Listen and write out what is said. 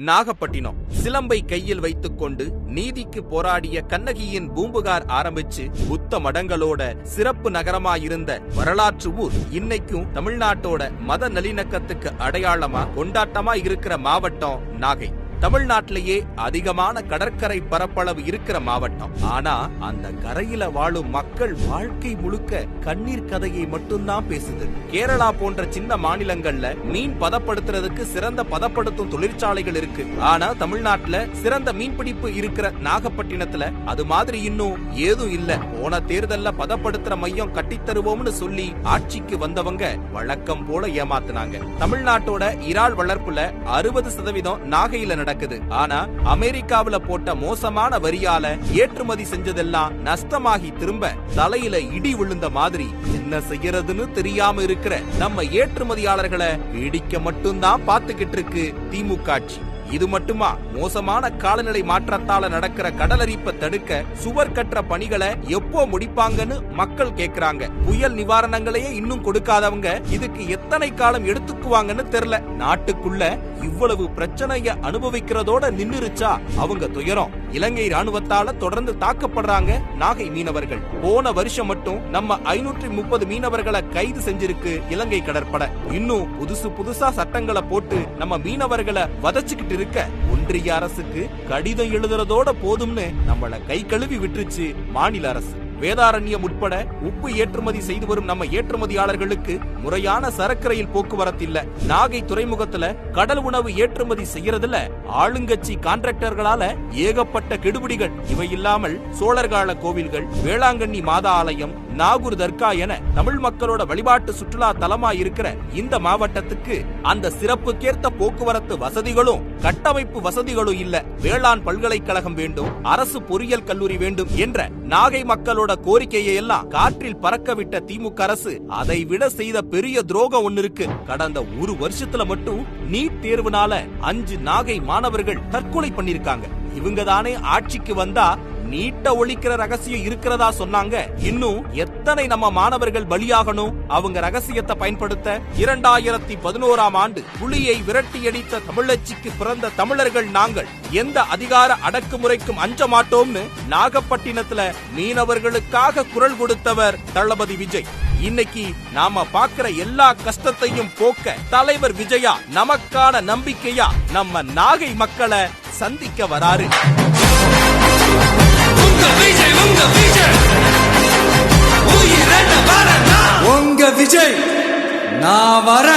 நாகப்பட்டினம். சிலம்பை கையில் வைத்துக்கொண்டு நீதிக்கு போராடிய கண்ணகியின் பூம்புகார் ஆரம்பிச்சு புத்த மடங்களோட சிறப்பு நகரமாயிருந்த வரலாற்று ஊர் இன்னைக்கும் தமிழ்நாட்டோட மத நல்லிணக்கத்துக்கு அடையாளமா கொண்டாட்டமா இருக்கிற மாவட்டம் நாகை. தமிழ்நாட்டிலேயே அதிகமான கடற்கரை பரப்பளவு இருக்கிற மாவட்டம். ஆனா அந்த கரையில வாழும் மக்கள் வாழ்க்கை முழுக்க கண்ணீர் கதையை மட்டும்தான் பேசுது. கேரளா போன்ற சின்ன மாநிலங்கள்ல மீன் பதப்படுத்துறதுக்கு சிறந்த பதப்படுத்தும் தொழிற்சாலைகள் இருக்கு. ஆனா தமிழ்நாட்டுல சிறந்த மீன்பிடிப்பு இருக்கிற நாகப்பட்டினத்துல அது மாதிரி இன்னும் ஏதும் இல்ல. போன தேர்தல்ல பதப்படுத்துற மையம் கட்டித்தருவோம்னு சொல்லி ஆட்சிக்கு வந்தவங்க வழக்கம் போல ஏமாத்துனாங்க. தமிழ்நாட்டோட இறால் வளர்ப்புல அறுபது சதவீதம் நாகையில நடக்குது. ஆனா அமெரிக்காவுல போட்ட மோசமான வரியால ஏற்றுமதி செஞ்சதெல்லாம் நஷ்டமாகி திரும்ப தலையில இடி விழுந்த மாதிரி என்ன செய்யறதுன்னு தெரியாம இருக்கிற நம்ம ஏற்றுமதியாளர்களை வேடிக்கை மட்டும்தான் பாத்துக்கிட்டு இருக்கு திமுக ஆட்சி. இது மட்டுமா? மோசமான காலநிலை மாற்றத்தால நடக்கிற கடலரிப்பை தடுக்க சுவர் கட்டுற பணிகளை எப்போ முடிப்பாங்கன்னு மக்கள் கேக்குறாங்க. புயல் நிவாரணங்களையே இன்னும் கொடுக்காதவங்க இதுக்கு எத்தனை காலம் எடுத்துக்குவாங்கன்னு தெரியல நாட்டுக்குள்ள இவ்வளவு பிரச்சனைய அனுபவிக்கிறதோட நின்னுருச்சா? அவங்க துயரம். இலங்கை ராணுவத்தால தொடர்ந்து தாக்கப்படுறாங்க நாகை மீனவர்கள். போன வருஷம் மட்டும் நம்ம ஐநூற்றி முப்பது மீனவர்களை கைது செஞ்சிருக்கு இலங்கை கடற்படை. இன்னும் புதுசு புதுசா சட்டங்களை போட்டு நம்ம மீனவர்களை வதச்சுக்கிட்டு இருக்க ஒன்றிய அரசுக்கு கடிதம் எழுதுறதோட போதும்னு நம்மள கை கழுவி விட்டுருச்சு மாநில அரசு. வேதாரண்யம் உட்பட உப்பு ஏற்றுமதி செய்து வரும் நம்ம ஏற்றுமதியாளர்களுக்கு முறையான சரக்கு ரயில் போக்குவரத்து இல்ல. நாகை துறைமுகத்துல கடல் உணவு ஏற்றுமதி செய்யறதுல ஆளுங்கட்சி கான்ட்ராக்டர்களால ஏகப்பட்ட கெடுபிடிகள். இவை இல்லாமல் சோழர்கால கோவில்கள் வேளாங்கண்ணி மாதா ஆலயம் நாகூர் தர்கா என தமிழ் மக்களோட வழிபாட்டு சுற்றுலா தலமா இருக்கிற இந்த மாவட்டத்துக்கு அந்த சிறப்புக்கேற்ற போக்குவரத்து வசதிகளும் கட்டமைப்பு வசதிகளும் இல்ல. வேளாண் பல்கலைக்கழகம் வேண்டும் அரசு பொறியியல் கல்லூரி வேண்டும் என்ற நாகை மக்களோட கோரிக்கையை எல்லாம் காற்றில் பறக்க விட்ட திமுக அரசு அதை விட செய்த பெரிய துரோகம் ஒண்ணு இருக்கு. கடந்த ஒரு வருஷத்துல மட்டும் நீட் தேர்வுனால அஞ்சு நாகை மாணவர்கள் தற்கொலை பண்ணிருக்காங்க இவங்க தானே ஆட்சிக்கு வந்தா நீட்ட ஒழிக்கிற ரகசியம் இருக்கிறதா சொன்னாங்க. இன்னும் எத்தனை நம்ம மாணவர்கள் பலியாகணும்? அவங்க ரகசியத்தை பயன்படுத்த இரண்டாயிரத்தி பதினோராம் ஆண்டு புலியை விரட்டியடித்த தமிழச்சிக்கு பிறந்த தமிழர்கள் நாங்கள் எந்த அதிகார அடக்குமுறைக்கும் அஞ்ச மாட்டோம்னு நாகப்பட்டினத்துல மீனவர்களுக்காக குரல் கொடுத்தவர் தளபதி விஜய். இன்னைக்கு நாம பாக்குற எல்லா கஷ்டத்தையும் போக்க தலைவர் விஜயா நமக்கான நம்பிக்கையா நம்ம நாகை மக்களை சந்திக்க வராரு. విజయ్. నా వర